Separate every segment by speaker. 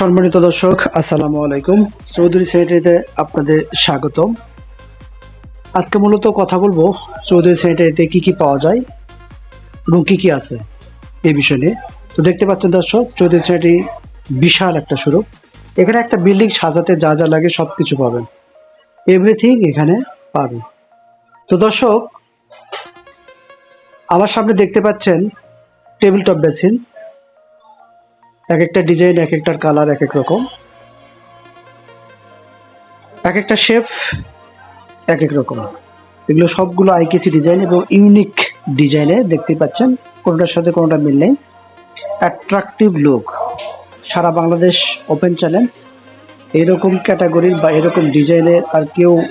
Speaker 1: সম্মানিত দর্শক, আসসালামু আলাইকুম। চৌধুরী স্যানিটারিতে আপনাদের স্বাগতম। আজকে মূলত কথা বলব চৌধুরী স্যানিটারিতে কি কি পাওয়া যায় এবং কি কি আছে এই বিষয় নিয়ে। তো দেখতে পাচ্ছেন দর্শক, চৌধুরী স্যানিটারি বিশাল একটা স্বরূপ এখানে একটা বিল্ডিং সাজাতে যা যা লাগে সব কিছু পাবেন। এভরিথিং এখানে পাবেন। তো দর্শক, আমার সামনে দেখতে পাচ্ছেন টেবিল টপ বেসিন। এক একটা ডিজাইন এক একটার কালার এক এক রকম। এক একটা শেফ এক এক রকম। এগুলো সবগুলো আইকেসি ডিজাইন এবং ইউনিক ডিজাইনে দেখতে পাচ্ছেন। কোনোটার সাথে কোনোটা মিল নেই। Attractive look. সারা বাংলাদেশ ওপেন চ্যানেল। এরকম ক্যাটাগরির বা এরকম ডিজাইনের আর কেউ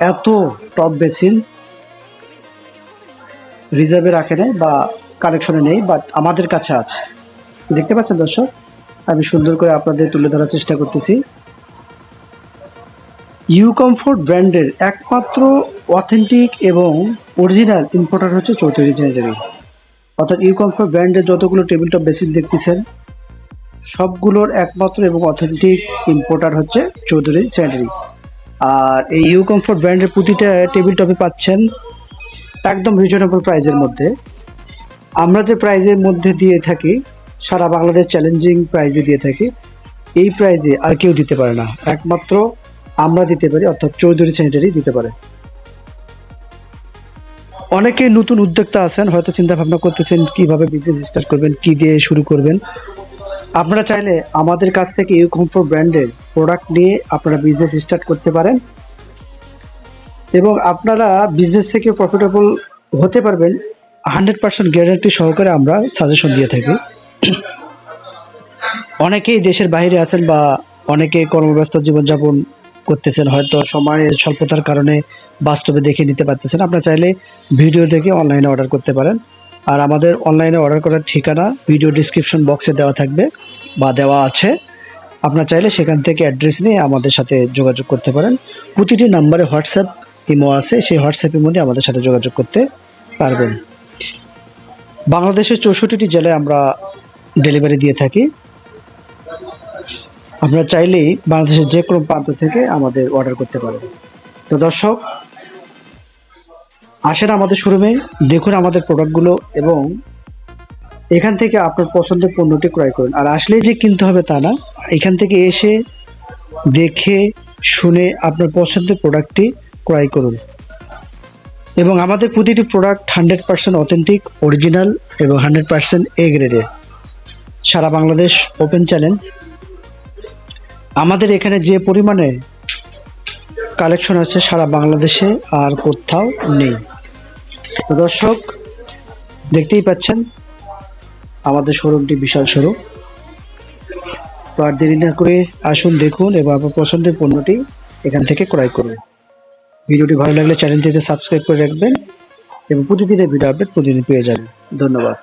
Speaker 1: এত টপ বেসিন রিজার্ভে রাখে নেই বা কালেকশনে নেই, বাট আমাদের কাছে আছে। দেখতে পাচ্ছেন দর্শক? আমি সুন্দর করে আপনাদের তুলে ধরার চেষ্টা করতেছি। ইউ কমফোর্ট ব্র্যান্ডের একমাত্র অথেন্টিক এবং অরিজিনাল ইম্পোর্টার হচ্ছে চৌধুরী জেনারেলি অর্থাৎ ইউ কমফোর্ট ব্র্যান্ডের যতগুলো টেবিল টপ বেসিন দেখতেছেন, সবগুলোর একমাত্র এবং অথেন্টিক ইম্পোর্টার হচ্ছে চৌধুরী স্যানিটারি আর এই ইউ কমফোর্ট ব্র্যান্ডের প্রতিটা টেবিল টপে পাচ্ছেন একদম রিজনেবল প্রাইজের মধ্যে। আমরা যে প্রাইজের মধ্যে দিয়ে থাকি সারা বাংলাদেশ চ্যালেঞ্জিং প্রাইজে দিয়ে থাকি। এই প্রাইজে আর কেউ দিতে পারে না। একমাত্র আমরা দিতে পারি, অর্থাৎ চৌধুরী স্যানিটারি দিতে পারে। অনেকে নতুন উদ্যোক্তা আছেন, হয়তো চিন্তা ভাবনা করতেছেন, কীভাবে বিজনেস স্টার্ট করবেন, কি দিয়ে শুরু করবেন। আপনারা চাইলে আমাদের কাছ থেকে ইউ কমফোর্ট ব্র্যান্ডের প্রোডাক্ট নিয়ে আপনারা বিজনেস স্টার্ট করতে পারেন। এবং আপনারা বিজনেস থেকে প্রফিটেবল হতে পারবেন। হান্ড্রেড পার্সেন্ট গ্যারান্টি সহকারে আমরা সাজেশন দিয়ে থাকি। অনেকেই দেশের বাইরে আছেন বা অনেকে কর্মব্যস্ত জীবনযাপন করতেছেন, হয়তো সময়ের স্বল্পতার কারণে বাস্তবে দেখে নিতে পারতেছেন। আপনারা চাইলে ভিডিও দেখে অনলাইনে অর্ডার করতে পারেন। আর আমাদের অনলাইনে অর্ডার করার ঠিকানা ভিডিও ডিসক্রিপশন বক্সে দেওয়া থাকবে বা দেওয়া আছে। আপনারা চাইলে সেখান থেকে অ্যাড্রেস নিয়ে আমাদের সাথে যোগাযোগ করতে পারেন। প্রতিটি নাম্বারে হোয়াটসঅ্যাপ ইমো আছে, সেই হোয়াটসঅ্যাপের মধ্যে আমাদের সাথে যোগাযোগ করতে পারবেন। বাংলাদেশের চৌষট্টিটি জেলায় আমরা ডেলিভারি দিয়ে থাকি। আপনারা চাইলেই বাংলাদেশের যে কোনো প্রান্ত থেকে আমাদের অর্ডার করতে পারেন। তো দর্শক, আসেন আমাদের শোরুমে দেখুন আমাদের প্রোডাক্টগুলো এবং এখান থেকে আপনার পছন্দের পণ্যটি ক্রয় করুন। আর আসলেই যে কিনতে হবে তা না, এখান থেকে এসে দেখে, শুনে আপনার পছন্দের প্রোডাক্টটি ক্রয় করুন। এবং আমাদের প্রতিটি product hundred percent authentic original এবং হান্ড্রেড পার্সেন্ট এ গ্রেডের সারা বাংলাদেশ ওপেন চ্যানেল আমাদের এখানে যে পরিমাণে কালেকশন আছে সারা বাংলাদেশে আর কোথাও নেই। দর্শক, দেখতেই পাচ্ছেন, আমাদের শোরুমটি বিশাল শোরুম। তো আর দেরি না করে আসুন, দেখুন এবং আপনার পছন্দের পণ্যটি এখান থেকে ক্রয় করুন। ভিডিওটি ভালো লাগলে চ্যানেলটিতে সাবস্ক্রাইব করে রাখবেন এবং প্রতিদিনের ভিডিও আপডেট প্রতিদিন পেয়ে যাবেন। ধন্যবাদ।